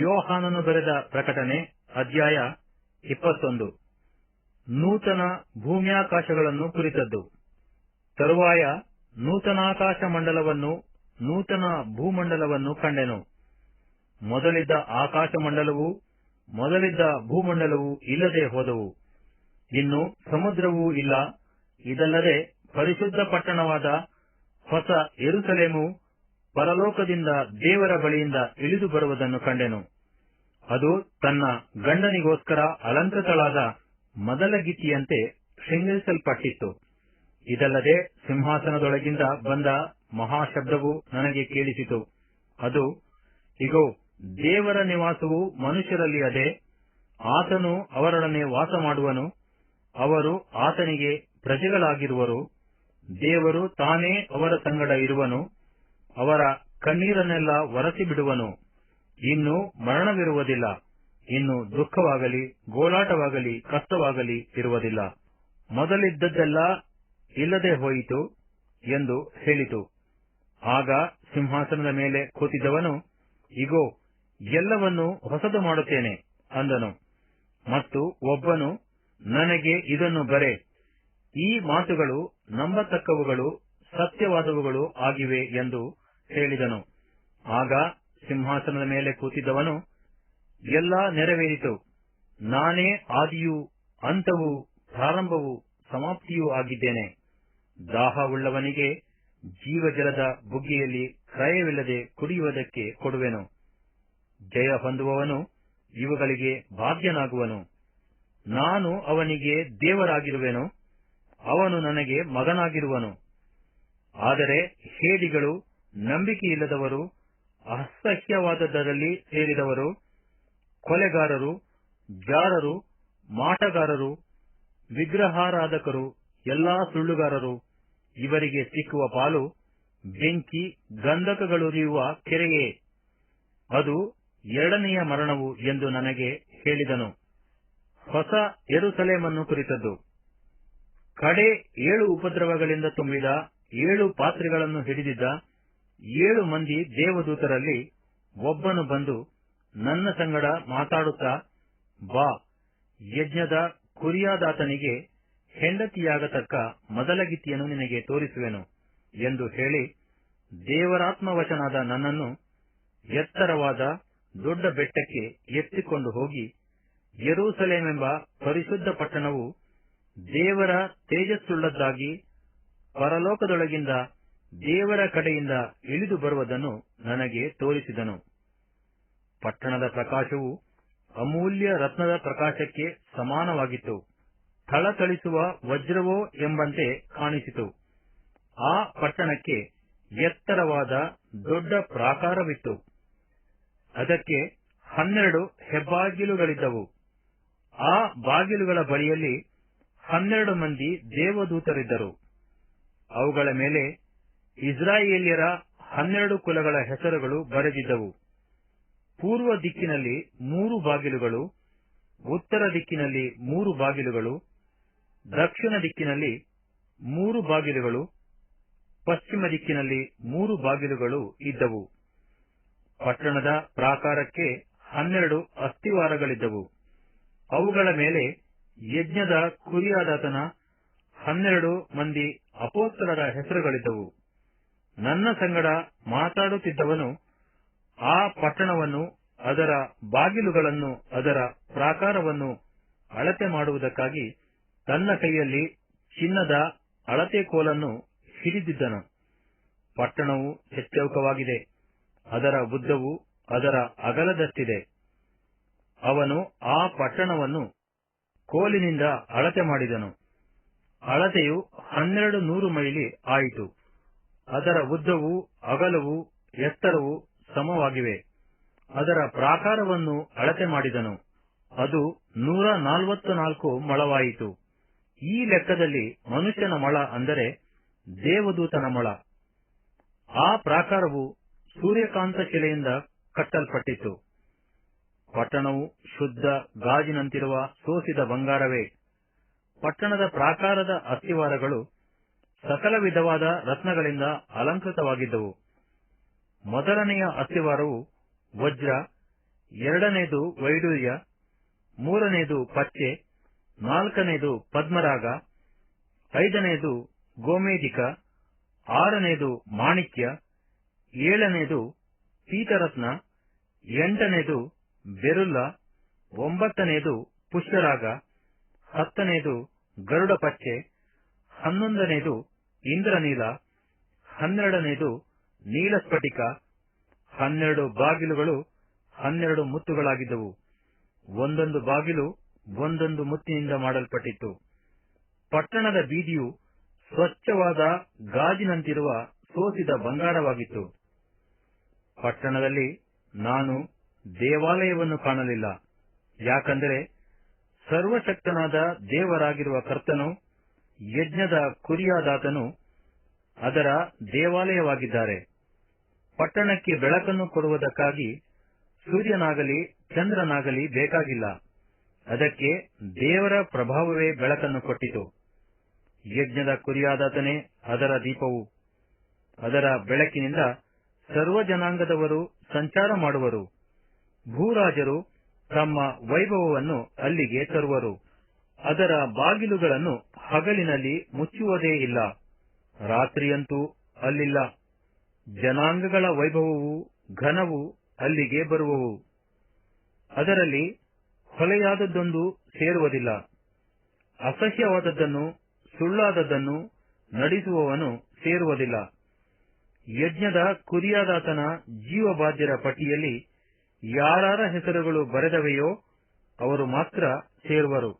ಯೋಹಾನನು ಬರೆದ ಪ್ರಕಟಣೆ, ಅಧ್ಯಾಯ ಇಪ್ಪತ್ತೊಂದು. ನೂತನ ಭೂಮ್ಯಾಕಾಶಗಳನ್ನು ಕುರಿತದ್ದು. ತರುವಾಯ ನೂತನಾಕಾಶ ಮಂಡಲವನ್ನು, ನೂತನ ಭೂಮಂಡಲವನ್ನು ಕಂಡೆನು. ಮೊದಲಿದ್ದ ಆಕಾಶ ಮಂಡಲವು, ಮೊದಲಿದ್ದ ಭೂಮಂಡಲವು ಇಲ್ಲದೆ ಹೋದವು. ಇನ್ನು ಸಮುದ್ರವೂ ಇಲ್ಲ. ಇದಲ್ಲದೆ ಪರಿಶುದ್ಧ ಪಟ್ಟಣವಾದ ಹೊಸ ಎರುಸಲೇಮು ಪರಲೋಕದಿಂದ ದೇವರ ಬಳಿಯಿಂದ ಇಳಿದು ಬರುವುದನ್ನು ಕಂಡೆನು. ಅದು ತನ್ನ ಗಂಡನಿಗೋಸ್ಕರ ಅಲಂಕೃತಳಾದ ಮೊದಲ ಗೀತಿಯಂತೆ ಶೃಂಗರಿಸಲ್ಪಟ್ಟಿತ್ತು. ಇದಲ್ಲದೆ ಸಿಂಹಾಸನದೊಳಗಿಂದ ಬಂದ ಮಹಾಶಬ್ದವು ನನಗೆ ಕೇಳಿಸಿತು. ಅದು, ಇಗೋ, ದೇವರ ನಿವಾಸವು ಮನುಷ್ಯರಲ್ಲಿ ಅದೇ. ಆತನು ಅವರೊಡನೆ ವಾಸ ಮಾಡುವನು. ಅವರು ಆತನಿಗೆ ಪ್ರಜೆಗಳಾಗಿರುವರು. ದೇವರು ತಾನೇ ಅವರ ಸಂಗಡ ಇರುವನು. ಅವರ ಕಣ್ಣೀರನ್ನೆಲ್ಲ ಒರೆಸಿ ಬಿಡುವನು. ಇನ್ನು ಮರಣವಿರುವುದಿಲ್ಲ. ಇನ್ನು ದುಃಖವಾಗಲಿ ಗೋಳಾಟವಾಗಲಿ ಕಷ್ಟವಾಗಲಿ ಇರುವುದಿಲ್ಲ. ಮೊದಲಿದ್ದದ್ದೆಲ್ಲ ಇಲ್ಲದೆ ಹೋಯಿತು ಎಂದು ಹೇಳಿತು. ಆಗ ಸಿಂಹಾಸನದ ಮೇಲೆ ಕೂತಿದ್ದವನು, ಇಗೋ, ಎಲ್ಲವನ್ನೂ ಹೊಸದು ಮಾಡುತ್ತೇನೆ ಅಂದನು. ಮತ್ತು ಒಬ್ಬನು, ನನಗೆ ಇದನ್ನು ಬರೆ. ಈ ಮಾತುಗಳು ನಂಬತಕ್ಕವುಗಳು ಸತ್ಯವಾದವುಗಳು ಆಗಿವೆ ಎಂದು ಹೇಳಿದನು. ಆಗ ಸಿಂಹಾಸನದ ಮೇಲೆ ಕೂತಿದ್ದವನು, ಎಲ್ಲ ನೆರವೇರಿತು. ನಾನೇ ಆದಿಯೂ ಅಂತವೂ ಪ್ರಾರಂಭವೂ ಸಮಾಪ್ತಿಯೂ ಆಗಿದ್ದೇನೆ. ದಾಹವುಳ್ಳವನಿಗೆ ಜೀವಜಲದ ಬುಗ್ಗೆಯಲ್ಲಿ ಕ್ರಯವಿಲ್ಲದೆ ಕುಡಿಯುವುದಕ್ಕೆ ಕೊಡುವೆನು. ಜಯ ಹೊಂದುವವನು ಇವುಗಳಿಗೆ ಬಾಧ್ಯನಾಗುವನು. ನಾನು ಅವನಿಗೆ ದೇವರಾಗಿರುವೆನು, ಅವನು ನನಗೆ ಮಗನಾಗಿರುವನು. ಆದರೆ ಹೇಡಿಗಳು ನಂಬಿಕೆಯಿಲ್ಲದವರು, ಅಸಹ್ಯವಾದದ್ದರಲ್ಲಿ ಸೇರಿದವರು, ಕೊಲೆಗಾರರು, ಜಾರರು, ಮಾಟಗಾರರು, ವಿಗ್ರಹಾರಾಧಕರು, ಎಲ್ಲಾ ಸುಳ್ಳುಗಾರರು, ಇವರಿಗೆ ಸಿಕ್ಕುವ ಪಾಲು ಬೆಂಕಿ ಗಂಧಕಗಳುರಿಯುವ ಕೆರೆಯೇ. ಅದು ಎರಡನೆಯ ಮರಣವು ಎಂದು ನನಗೆ ಹೇಳಿದನು. ಹೊಸ ಎರುಸಲೇಮನ್ನು ಕುರಿತದ್ದು. ಕಡೆ ಏಳು ಉಪದ್ರವಗಳಿಂದ ತುಂಬಿದ ಏಳು ಪಾತ್ರೆಗಳನ್ನು ಹಿಡಿದಿದ್ದ ಏಳು ಮಂದಿ ದೇವದೂತರಲ್ಲಿ ಒಬ್ಬನು ಬಂದು ನನ್ನ ಸಂಗಡ ಮಾತಾಡುತ್ತಾ, ಬಾ, ಯಜ್ಞದ ಕುರಿಯಾದಾತನಿಗೆ ಹೆಂಡತಿಯಾಗತಕ್ಕ ಮೊದಲಗಿತ್ತಿಯನ್ನು ನಿನಗೆ ತೋರಿಸುವೆನು ಎಂದು ಹೇಳಿ ದೇವರಾತ್ಮವಶನಾದ ನನ್ನನ್ನು ಎತ್ತರವಾದ ದೊಡ್ಡ ಬೆಟ್ಟಕ್ಕೆ ಎತ್ತಿಕೊಂಡು ಹೋಗಿ ಯರೂಸಲೇಮೆಂಬ ಪರಿಶುದ್ಧ ಪಟ್ಟಣವು ದೇವರ ತೇಜಸ್ಸುಳ್ಳದ್ದಾಗಿ ಪರಲೋಕದೊಳಗಿಂದ ದೇವರ ಕಡೆಯಿಂದ ಇಳಿದು ಬರುವುದನ್ನು ನನಗೆ ತೋರಿಸಿದನು. ಪಟ್ಟಣದ ಪ್ರಕಾಶವು ಅಮೂಲ್ಯ ರತ್ನದ ಪ್ರಕಾಶಕ್ಕೆ ಸಮಾನವಾಗಿತ್ತು. ಥಳಥಳಿಸುವ ವಜ್ರವೋ ಎಂಬಂತೆ ಕಾಣಿಸಿತು. ಆ ಪಟ್ಟಣಕ್ಕೆ ಎತ್ತರವಾದ ದೊಡ್ಡ ಪ್ರಾಕಾರವಿತ್ತು. ಅದಕ್ಕೆ ಹನ್ನೆರಡು ಹೆಬ್ಬಾಗಿಲುಗಳಿದ್ದವು. ಆ ಬಾಗಿಲುಗಳ ಬಳಿಯಲ್ಲಿ ಹನ್ನೆರಡು ಮಂದಿ ದೇವದೂತರಿದ್ದರು. ಅವುಗಳ ಮೇಲೆ ಇಸ್ರಾಯೇಲ್ಯರ ಹನ್ನೆರಡು ಕುಲಗಳ ಹೆಸರುಗಳು ಬರೆದಿದ್ದವು. ಪೂರ್ವ ದಿಕ್ಕಿನಲ್ಲಿ ಮೂರು ಬಾಗಿಲುಗಳು, ಉತ್ತರ ದಿಕ್ಕಿನಲ್ಲಿ ಮೂರು ಬಾಗಿಲುಗಳು, ದಕ್ಷಿಣ ದಿಕ್ಕಿನಲ್ಲಿ ಮೂರು ಬಾಗಿಲುಗಳು, ಪಶ್ಚಿಮ ದಿಕ್ಕಿನಲ್ಲಿ ಮೂರು ಬಾಗಿಲುಗಳು ಇದ್ದವು. ಪಟ್ಟಣದ ಪ್ರಾಕಾರಕ್ಕೆ ಹನ್ನೆರಡು ಅಸ್ಥಿವಾರಗಳಿದ್ದವು ಅವುಗಳ ಮೇಲೆ ಯಜ್ಞದ ಕುರಿಯಾದಾತನ ಹನ್ನೆರಡು ಮಂದಿ ಅಪೋಸ್ತಲರ ಹೆಸರುಗಳಿದ್ದವು. ನನ್ನ ಸಂಗಡ ಮಾತಾಡುತ್ತಿದ್ದವನು ಆ ಪಟ್ಟಣವನ್ನು, ಅದರ ಬಾಗಿಲುಗಳನ್ನು, ಅದರ ಪ್ರಾಕಾರವನ್ನು ಅಳತೆ ಮಾಡುವುದಕ್ಕಾಗಿ ತನ್ನ ಕೈಯಲ್ಲಿ ಚಿನ್ನದ ಅಳತೆ ಕೋಲನ್ನು ಹಿಡಿದಿದ್ದನು. ಪಟ್ಟಣವು ಹೆಚ್ಚೌಕವಾಗಿದೆ ಅದರ ಉದ್ದವು ಅದರ ಅಗಲದಷ್ಟಿದೆ. ಅವನು ಆ ಪಟ್ಟಣವನ್ನು ಕೋಲಿನಿಂದ ಅಳತೆ ಮಾಡಿದನು. ಅಳತೆಯು ಹನ್ನೆರಡು ನೂರು ಮೈಲಿ ಆಯಿತು. ಅದರ ಉದ್ದವು, ಅಗಲವು, ಎತ್ತರವು ಸಮವಾಗಿವೆ. ಅದರ ಪ್ರಾಕಾರವನ್ನು ಅಳತೆ ಮಾಡಿದನು. ಅದು ನೂರ ನಲವತ್ತು ನಾಲ್ಕು ಮೊಳವಾಯಿತು. ಈ ಲೆಕ್ಕದಲ್ಲಿ ಮನುಷ್ಯನ ಮಳ ಅಂದರೆ ದೇವದೂತನ ಮಳ. ಆ ಪ್ರಾಕಾರವು ಸೂರ್ಯಕಾಂತ ಶಿಲೆಯಿಂದ ಕಟ್ಟಲ್ಪಟ್ಟಿತು ಪಟ್ಟಣವು ಶುದ್ಧ ಗಾಜಿನಂತಿರುವ ಸೋಸಿದ ಬಂಗಾರವೇ. ಪಟ್ಟಣದ ಪ್ರಾಕಾರದ ಅಸ್ಥಿವಾರಗಳು ಸಕಲ ವಿಧವಾದ ರತ್ನಗಳಿಂದ ಅಲಂಕೃತವಾಗಿದ್ದವು. ಮೊದಲನೆಯ ಅಸ್ತಿವಾರವು ವಜ್ರ, ಎರಡನೇದು ವೈಡೂರ್ಯ ಮೂರನೆಯದು ಪಚ್ಚೆ ನಾಲ್ಕನೆಯದು ಪದ್ಮರಾಗ, ಐದನೇದು ಗೋಮೇಧಿಕ ಆರನೆಯದು ಮಾಣಿಕ್ಯ, ಏಳನೇದು ಪೀತರತ್ನ ಎಂಟನೆಯದು ಬೆರುಲ್ಲ ಒಂಬತ್ತನೆಯದು ಪುಷ್ಯರಾಗ ಹತ್ತನೇದು ಗರುಡ ಪಚ್ಚೆ ಹನ್ನೊಂದನೇದು ಇಂದ್ರನೀಲ, ಹನ್ನೆರಡನೇದು ನೀಲಸ್ಫಟಿಕ, ಹನ್ನೆರಡು ಬಾಗಿಲುಗಳು, ಹನ್ನೆರಡು ಮುತ್ತುಗಳಾಗಿದ್ದವು. ಒಂದೊಂದು ಬಾಗಿಲು ಒಂದೊಂದು ಮುತ್ತಿನಿಂದ ಮಾಡಲ್ಪಟ್ಟಿತ್ತು. ಪಟ್ಟಣದ ಬೀದಿಯು ಸ್ವಚ್ಛವಾದ ಗಾಜಿನಂತಿರುವ ಸೋಸಿದ ಬಂಗಾರವಾಗಿತ್ತು. ಪಟ್ಟಣದಲ್ಲಿ ನಾನು ದೇವಾಲಯವನ್ನು ಕಾಣಲಿಲ್ಲ. ಯಾಕಂದರೆ ಸರ್ವಶಕ್ತನಾದ ದೇವರಾಗಿರುವ ಕರ್ತನು ಯಜ್ಞದ ಕುರಿಯಾದಾತನು ಅದರ ದೇವಾಲಯವಾಗಿದ್ದಾರೆ. ಪಟ್ಟಣಕ್ಕೆ ಬೆಳಕನ್ನು ಕೊಡುವುದಕ್ಕಾಗಿ ಸೂರ್ಯನಾಗಲಿ ಚಂದ್ರನಾಗಲಿ ಬೇಕಾಗಿಲ್ಲ. ಅದಕ್ಕೆ ದೇವರ ಪ್ರಭಾವವೇ ಬೆಳಕನ್ನು ಕೊಟ್ಟಿತು. ಯಜ್ಞದ ಕುರಿಯಾದಾತನೇ ಅದರ ದೀಪವು. ಅದರ ಬೆಳಕಿನಿಂದ ಸರ್ವ ಜನಾಂಗದವರು ಸಂಚಾರ ಮಾಡುವರು. ಭೂರಾಜರು ತಮ್ಮ ವೈಭವವನ್ನು ಅಲ್ಲಿಗೆ ತರುವರು. ಅದರ ಬಾಗಿಲುಗಳನ್ನು ಹಗಲಿನಲ್ಲಿ ಮುಚ್ಚುವುದೇ ಇಲ್ಲ. ರಾತ್ರಿಯಂತೂ ಅಲ್ಲಿಲ್ಲ. ಜನಾಂಗಗಳ ವೈಭವವು ಘನವು ಅಲ್ಲಿಗೆ ಬರುವವು. ಅದರಲ್ಲಿ ಹೊಲೆಯಾದದ್ದೊಂದು ಸೇರುವುದಿಲ್ಲ. ಅಸಹ್ಯವಾದದ್ದನ್ನು, ಸುಳ್ಳಾದದ್ದನ್ನು ನಡೆಸುವವನು ಸೇರುವುದಿಲ್ಲ. ಯಜ್ಞದ ಕುರಿಯಾದಾತನ ಜೀವಬಾಧ್ಯರ ಪಟ್ಟಿಯಲ್ಲಿ ಯಾರಾರ ಹೆಸರುಗಳು ಬರೆದವೆಯೋ ಅವರು ಮಾತ್ರ ಸೇರುವರು.